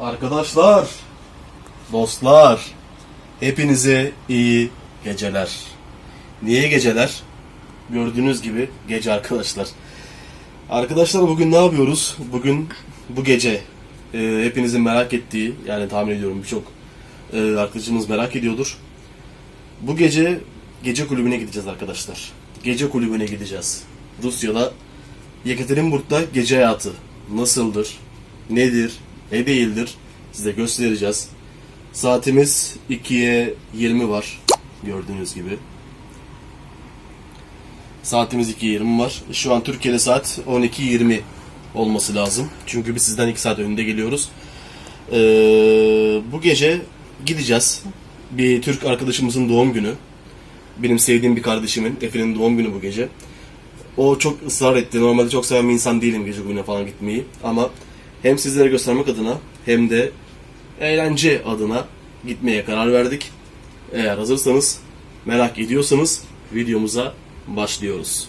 Arkadaşlar, dostlar, hepinize iyi geceler. Niye geceler? Gördüğünüz gibi gece arkadaşlar. Arkadaşlar bugün ne yapıyoruz? Bugün bu gece e, hepinizin merak ettiği, yani tahmin ediyorum birçok e, arkadaşımız merak ediyordur. Bu gece gece kulübüne gideceğiz arkadaşlar. Gece kulübüne gideceğiz. Rusya'da Yekaterinburg'da gece hayatı nasıldır, nedir, ne değildir size göstereceğiz. Saatimiz 2'ye 20 var gördüğünüz gibi. Saatimiz 2.20 var. Şu an Türkiye'de saat 12.20 olması lazım. Çünkü biz sizden 2 saat önünde geliyoruz. Ee, bu gece gideceğiz. Bir Türk arkadaşımızın doğum günü. Benim sevdiğim bir kardeşimin, Efe'nin doğum günü bu gece. O çok ısrar etti. Normalde çok seven bir insan değilim gece kulübüne falan gitmeyi. Ama hem sizlere göstermek adına hem de eğlence adına gitmeye karar verdik. Eğer hazırsanız, merak ediyorsanız videomuza başlıyoruz.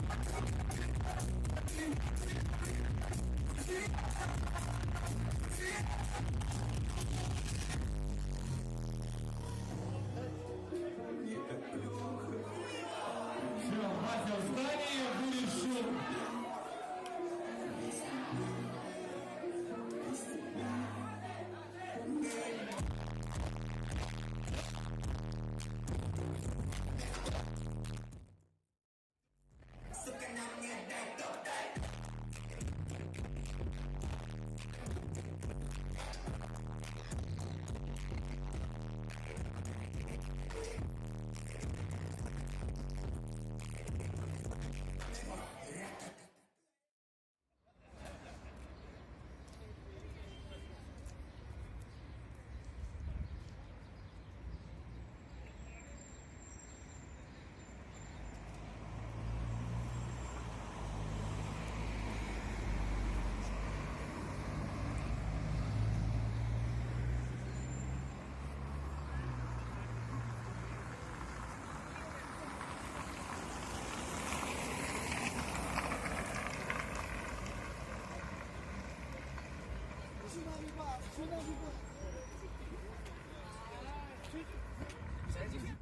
Yeah. Thank you.